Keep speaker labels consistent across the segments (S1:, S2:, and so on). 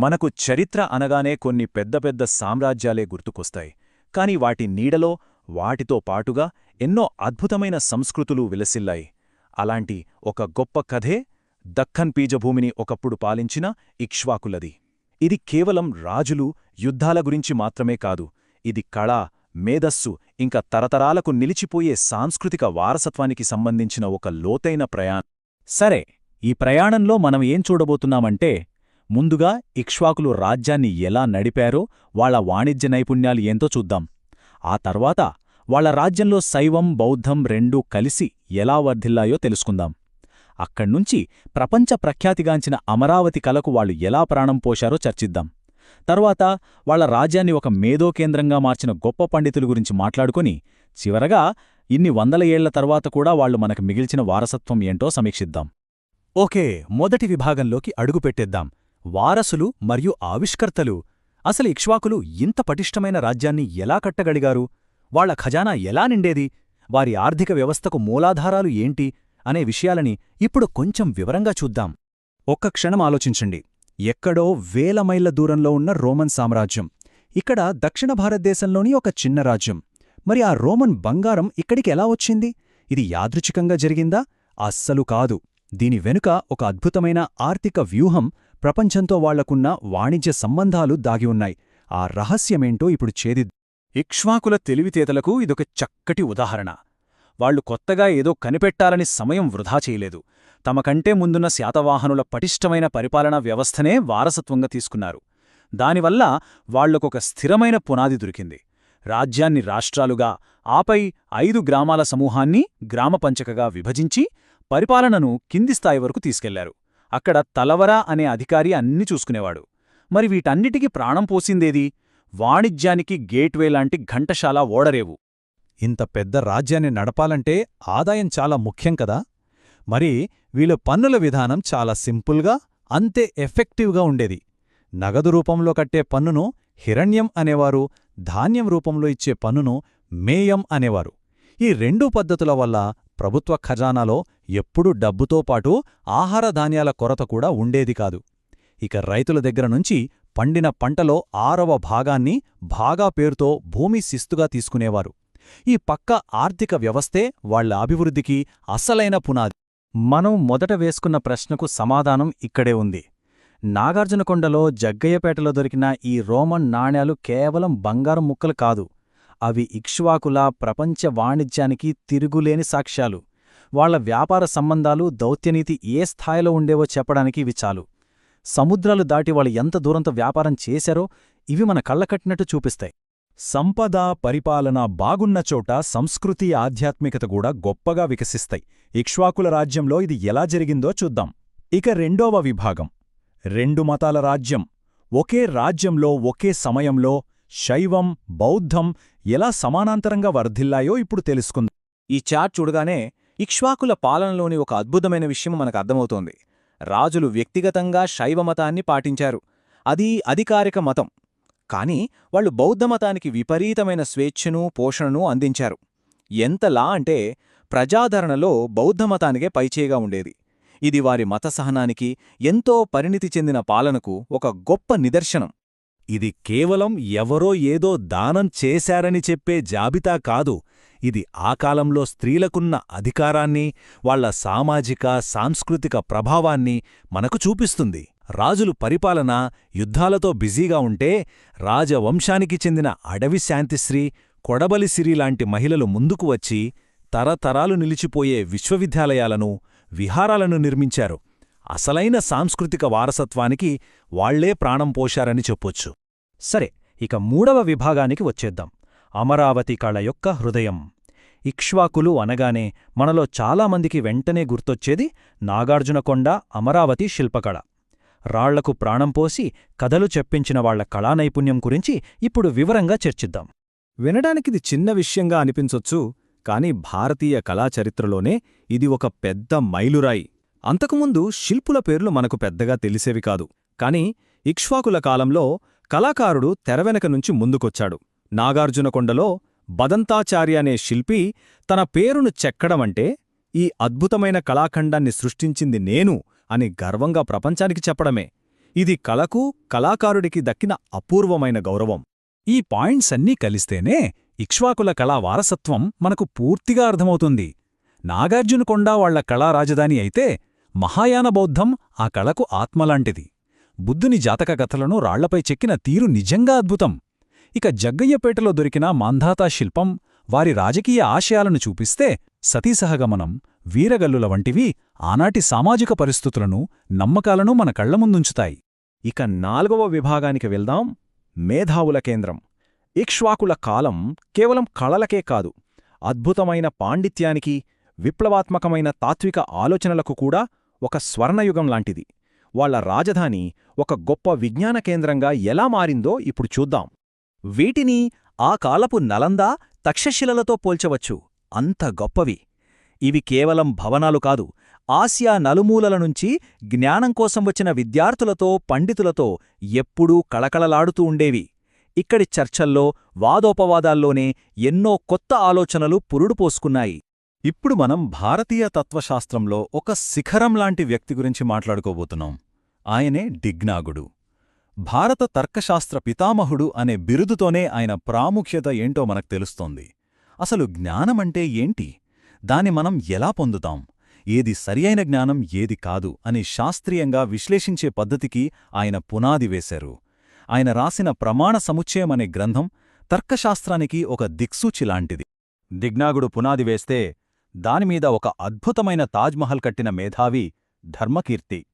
S1: మనకు చరిత్ర అనగానే కొన్ని పెద్ద పెద్ద సామ్రాజ్యాలే గుర్తుకొస్తాయి. కాని వాటి నీడలో వాటితో పాటుగా ఎన్నో అద్భుతమైన సంస్కృతులు విలసిల్లాయి. అలాంటి ఒక గొప్ప కథే దక్కన్ పీజభూమిని ఒకప్పుడు పాలించిన ఇక్ష్వాకులది. ఇది కేవలం రాజులు యుద్ధాల గురించి మాత్రమే కాదు ఇది కళ మేధస్సు ఇంకా తరతరాలకు నిలిచిపోయే సాంస్కృతిక వారసత్వానికి సంబంధించిన ఒక లోతైన ప్రయాణం సరే ఈ ప్రయాణంలో మనం ఏం చూడబోతున్నామంటే ముందుగా ఇక్ష్వాకులు రాజ్యాన్ని ఎలా నడిపారో వాళ్ళ వాణిజ్య నైపుణ్యాలు ఏంతో చూద్దాం. ఆ తర్వాత వాళ్ళ రాజ్యంలో శైవం బౌద్ధం రెండూ కలిసి ఎలా వర్ధిల్లాయో తెలుసుకుందాం. అక్కడ్నుంచి ప్రపంచ ప్రఖ్యాతిగాంచిన అమరావతి కలకు వాళ్ళు ఎలా ప్రాణం పోశారో చర్చిద్దాం. తర్వాత వాళ్ళ రాజ్యాన్ని ఒక మేధో కేంద్రంగా మార్చిన గొప్ప పండితుల గురించి మాట్లాడుకుని చివరగా ఇన్ని వందల ఏళ్ళ తర్వాత కూడా వాళ్ళు మనకు మిగిల్చిన వారసత్వం ఏంటో సమీక్షిద్దాం. ఓకే మొదటి విభాగంలోకి అడుగుపెట్టేద్దాం. వారసులు మరియు ఆవిష్కర్తలు. అసలు ఇక్ష్వాకులు ఇంత పటిష్టమైన రాజ్యాన్ని ఎలా కట్టగలిగారు? వాళ్ళ ఖజానా ఎలా నిండేది? వారి ఆర్థిక వ్యవస్థకు మూలాధారాలు ఏంటి? అనే విషయాలని ఇప్పుడు కొంచెం వివరంగా చూద్దాం. ఒక్క క్షణం ఆలోచించండి. ఎక్కడో వేల మైళ్ళ దూరంలో ఉన్న రోమన్ సామ్రాజ్యం. ఇక్కడ దక్షిణ భారతదేశంలోని ఒక చిన్న రాజ్యం. మరి ఆ రోమన్ బంగారం ఇక్కడికి ఎలా వచ్చింది? ఇది యాదృచ్ఛికంగా జరిగిందా? అస్సలు కాదు. దీని వెనుక ఒక అద్భుతమైన ఆర్థిక వ్యూహం ప్రపంచంతో వాళ్ళకున్న వాణిజ్య సంబంధాలు దాగి ఉన్నాయి. ఆ రహస్యమేంటో ఇప్పుడు చేది ఇక్ష్వాకుల తెలివితేతలకు ఇదొక చక్కటి ఉదాహరణ. వాళ్ళు కొత్తగా ఏదో కనిపెట్టాలని సమయం వృధా చేయలేదు. తమకంటే ముందున్న శాతవాహనుల పటిష్టమైన పరిపాలనా వ్యవస్థనే వారసత్వంగా తీసుకున్నారు. దానివల్ల వాళ్ళకొక స్థిరమైన పునాది దొరికింది. రాజ్యాన్ని రాష్ట్రాలుగా ఆపై ఐదు గ్రామాల సమూహాన్ని గ్రామపంచకగా విభజించి పరిపాలనను కింది స్థాయి వరకు తీసుకెళ్ళారు. అక్కడ తలవరా అనే అధికారి అన్ని చూసుకునేవాడు. మరి వీటన్నిటికీ ప్రాణం పోసిందేది? వాణిజ్యానికి గేట్వే లాంటి ఘంటశాల ఓడరేవు. ఇంత పెద్ద రాజ్యాన్ని నడపాలంటే ఆదాయం చాలా ముఖ్యం కదా? మరి వీళ్ళ పన్నుల విధానం చాలా సింపుల్గా అంతే ఎఫెక్టివ్గా ఉండేది. నగదు రూపంలో కట్టే పన్నును హిరణ్యం అనేవారు ధాన్యం రూపంలో ఇచ్చే పన్నును మేయం అనేవారు. ఈ రెండు పద్ధతుల వల్ల ప్రభుత్వ ఖజానాలో ఎప్పుడూ డబ్బుతో పాటు ఆహార ధాన్యాల కొరత కూడా ఉండేది కాదు. ఇక రైతుల దగ్గర నుంచి పండిన పంటలో ఆరవ భాగాన్ని భాగా పేరుతో భూమి శిస్తుగా తీసుకునేవారు. ఈ పక్క ఆర్థిక వ్యవస్థే వాళ్ళ అభివృద్ధికి అసలైన పునాది. మనం మొదట వేసుకున్న ప్రశ్నకు సమాధానం ఇక్కడే ఉంది. నాగార్జునకొండలో జగ్గయ్యపేటలో దొరికిన ఈ రోమన్ నాణ్యాలు కేవలం బంగారం ముక్కలు కాదు. అవి ఇక్ష్వాకుల ప్రపంచ వాణిజ్యానికి తిరుగులేని సాక్ష్యాలు. వాళ్ళ వ్యాపార సంబంధాలు దౌత్యనీతి ఏ స్థాయిలో ఉండేవో చెప్పడానికి ఇవి చాలు. సముద్రాలు దాటి వాళ్ళు ఎంత దూరంతో వ్యాపారం చేశారో ఇవి మన కళ్ళకట్టినట్టు చూపిస్తాయి. సంపద పరిపాలన బాగున్న చోట సంస్కృతి ఆధ్యాత్మికత కూడా గొప్పగా వికసిస్తాయి. ఇక్ష్వాకుల రాజ్యంలో ఇది ఎలా జరిగిందో చూద్దాం. ఇక రెండవ విభాగం. రెండు మతాల రాజ్యం. ఒకే రాజ్యంలో ఒకే సమయంలో శైవం బౌద్ధం ఎలా సమానాంతరంగా వర్ధిల్లాయో ఇప్పుడు తెలుసుకుందాం. ఈ చాట్ చూడగానే ఇక్ష్వాకుల పాలనలోని ఒక అద్భుతమైన విషయం మనకు అర్థమవుతోంది. రాజులు వ్యక్తిగతంగా శైవమతాన్ని పాటించారు. అది అధికారిక మతం. కాని వాళ్ళు బౌద్ధమతానికి విపరీతమైన స్వేచ్ఛను పోషణను అందించారు. ఎంతలా అంటే ప్రజాదరణలో బౌద్ధమతానికే పైచేగా ఉండేది. ఇది వారి మత సహనానికి ఎంతో పరిణితి చెందిన పాలనకు ఒక గొప్ప నిదర్శనం. ఇది కేవలం ఎవరో ఏదో దానం చేశారని చెప్పే జాబితా కాదు. ఇది ఆ కాలంలో స్త్రీలకున్న అధికారాన్ని వాళ్ళ సామాజిక సాంస్కృతిక ప్రభావాన్ని మనకు చూపిస్తుంది. రాజులు పరిపాలన యుద్ధాలతో బిజీగా ఉంటే రాజవంశానికి చెందిన అడవి శాంతిశ్రీ కొడబలిసిరి లాంటి మహిళలు ముందుకు వచ్చి తరతరాలు నిలిచిపోయే విశ్వవిద్యాలయాలను విహారాలను నిర్మించారు. అసలైన సాంస్కృతిక వారసత్వానికి వాళ్ళే ప్రాణం పోశారని చెప్పొచ్చు. సరే ఇక మూడవ విభాగానికి వచ్చేద్దాం. అమరావతి కళ యొక్క హృదయం. ఇక్ష్వాకులు అనగానే మనలో చాలామందికి వెంటనే గుర్తొచ్చేది నాగార్జునకొండ అమరావతి శిల్పకళ. రాళ్ళకు ప్రాణం పోసి కథలు చెప్పించిన వాళ్ళ కళానైపుణ్యం గురించి ఇప్పుడు వివరంగా చర్చిద్దాం. వినడానికిది చిన్న విషయంగా అనిపించొచ్చు కాని భారతీయ కళాచరిత్రలోనే ఇది ఒక పెద్ద మైలురాయి. అంతకుముందు శిల్పుల పేర్లు మనకు పెద్దగా తెలిసేవి కాదు కాని ఇక్ష్వాకుల కాలంలో కళాకారుడు తెరవెనక నుంచి ముందుకొచ్చాడు. నాగార్జునకొండలో బదంతాచార్య అనే శిల్పి తన పేరును చెక్కడమంటే ఈ అద్భుతమైన కళాఖండాన్ని సృష్టించింది నేను అని గర్వంగా ప్రపంచానికి చెప్పడమే.
S2: ఇది కళకు కళాకారుడికి దక్కిన అపూర్వమైన గౌరవం. ఈ పాయింట్స్ అన్నీ కలిస్తేనే ఇక్ష్వాకుల కళా వారసత్వం మనకు పూర్తిగా అర్థమవుతుంది. నాగార్జునకొండ వాళ్ళ కళా రాజధాని అయితే మహాయాన బౌద్ధం ఆ కళకు ఆత్మలాంటిది. బుద్ధుని జాతక కథలను రాళ్ళపై చెక్కిన తీరు నిజంగా అద్భుతం. ఇక జగ్గయ్యపేటలో దొరికిన మాంధాతా శిల్పం వారి రాజకీయ ఆశయాలను చూపిస్తే సతీసహగమనం వీరగల్లుల వంటివి ఆనాటి సామాజిక పరిస్థితులను నమ్మకాలను మన కళ్ళ ముందుంచుతాయి.
S1: ఇక నాలుగవ విభాగానికి వెళ్దాం. మేధావుల కేంద్రం. ఇక్ష్వాకుల కాలం కేవలం కళలకే కాదు. అద్భుతమైన పాండిత్యానికి విప్లవాత్మకమైన తాత్విక ఆలోచనలకు కూడా ఒక స్వర్ణయుగం లాంటిది. వాళ్ళ రాజధాని ఒక గొప్ప విజ్ఞాన కేంద్రంగా ఎలా మారిందో ఇప్పుడు చూద్దాం. వీటిని ఆ కాలపు నలందా తక్షశిలలతో పోల్చవచ్చు. అంత గొప్పవి. ఇవి కేవలం భవనాలు కాదు ఆసియా నలుమూలల నుంచి జ్ఞానం కోసం వచ్చిన విద్యార్థులతో పండితులతో ఎప్పుడూ కళకళలాడుతూ ఉండేవి. ఇక్కడి చర్చల్లో వాదోపవాదాల్లోనే ఎన్నో కొత్త ఆలోచనలు పురుడు పోసుకున్నాయి.
S2: ఇప్పుడు మనం భారతీయ తత్వశాస్త్రంలో ఒక శిఖరం లాంటి వ్యక్తి గురించి మాట్లాడుకోబోతున్నాం. ఆయనే డిగ్నాగుడు భారత తర్కశాస్త్ర పితామహుడు అనే బిరుదుతోనే ఆయన ప్రాముఖ్యత ఏంటో మనకు తెలుస్తోంది. అసలు జ్ఞానమంటే ఏంటి? దాన్ని మనం ఎలా పొందుతాం? ఏది సరియైన జ్ఞానం ఏది కాదు అని శాస్త్రీయంగా విశ్లేషించే పద్ధతికి ఆయన పునాది వేశారు. ఆయన రాసిన ప్రమాణ సముచ్చయం అనే గ్రంథం తర్కశాస్త్రానికి ఒక దిక్సూచి లాంటిది. దిగ్నాగుడు పునాది వేస్తే దానిమీద ఒక అద్భుతమైన తాజ్మహల్ కట్టిన మేధావి ధర్మకీర్తి.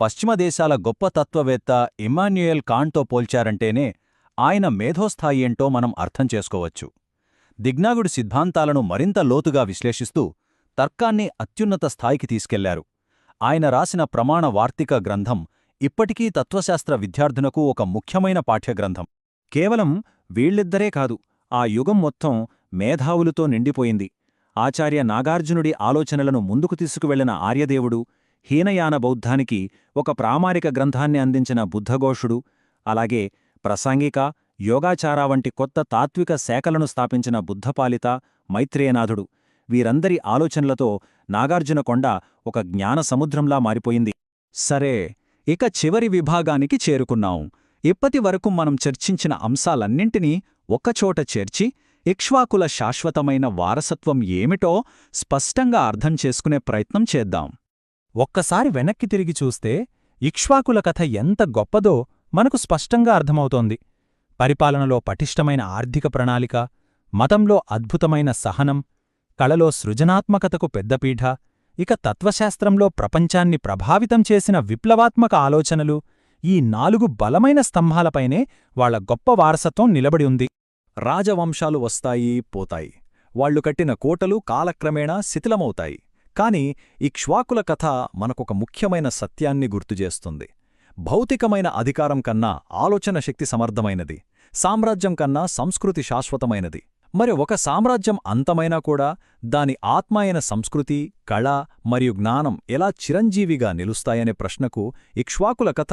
S2: పశ్చిమ దేశాల గొప్ప తత్వవేత్త ఇమాన్యుయల్ కాంట్తో పోల్చారంటేనే ఆయన మేధోస్థాయి ఏంటో మనం అర్థం చేసుకోవచ్చు. దిగ్నాగుడి సిద్ధాంతాలను మరింత లోతుగా విశ్లేషిస్తూ తర్కాన్ని అత్యున్నత స్థాయికి తీసుకెళ్ళారు. ఆయన రాసిన ప్రమాణ వార్తిక గ్రంథం ఇప్పటికీ తత్వశాస్త్ర విద్యార్థునకు ఒక ముఖ్యమైన పాఠ్యగ్రంథం.
S1: కేవలం వీళ్ళిద్దరే కాదు ఆ యుగం మొత్తం మేధావులతో నిండిపోయింది. ఆచార్య నాగార్జునుడి ఆలోచనలను ముందుకు తీసుకువెళ్ళిన ఆర్యదేవుడు హీనయాన బౌద్ధానికి ఒక ప్రామాణిక గ్రంథాన్ని అందించిన బుద్ధఘోషుడు అలాగే ప్రసాంగిక యోగాచార వంటి కొత్త తాత్విక శాఖలను స్థాపించిన బుద్ధపాలిత మైత్రేయనాథుడు. వీరందరి ఆలోచనలతో నాగార్జునకొండ ఒక జ్ఞాన సముద్రంలా మారిపోయింది.
S2: సరే ఇక చివరి విభాగానికి చేరుకున్నాం. ఇప్పటి వరకు మనం చర్చించిన అంశాలన్నింటినీ ఒక్కచోట చేర్చి ఇక్ష్వాకుల శాశ్వతమైన వారసత్వం ఏమిటో స్పష్టంగా అర్థం చేసుకునే ప్రయత్నం చేద్దాం. ఒక్కసారి వెనక్కి తిరిగి చూస్తే ఇక్ష్వాకుల కథ ఎంత గొప్పదో మనకు స్పష్టంగా అర్థమవుతోంది. పరిపాలనలో పటిష్టమైన ఆర్థిక ప్రణాళిక మతంలో అద్భుతమైన సహనం కళలో సృజనాత్మకతకు పెద్దపీఠ ఇక తత్వశాస్త్రంలో ప్రపంచాన్ని ప్రభావితం చేసిన విప్లవాత్మక ఆలోచనలు ఈ నాలుగు బలమైన స్తంభాలపైనే వాళ్ళ గొప్ప వారసత్వం నిలబడి ఉంది.
S1: రాజవంశాలు వస్తాయి పోతాయి. వాళ్ళు కట్టిన కోటలు కాలక్రమేణా శిథిలమవుతాయి. కాని ఇక్ష్వాకుల కథ మనకొక ముఖ్యమైన సత్యాన్ని గుర్తుచేస్తుంది భౌతికమైన అధికారం కన్నా ఆలోచన శక్తి సమర్థమైనది. సామ్రాజ్యం కన్నా సంస్కృతి శాశ్వతమైనది. మరి ఒక సామ్రాజ్యం అంతమైనా కూడా దాని ఆత్మ అయిన సంస్కృతి కళ మరియు జ్ఞానం ఎలా చిరంజీవిగా నిలుస్తాయనే ప్రశ్నకు ఇక్ష్వాకుల కథ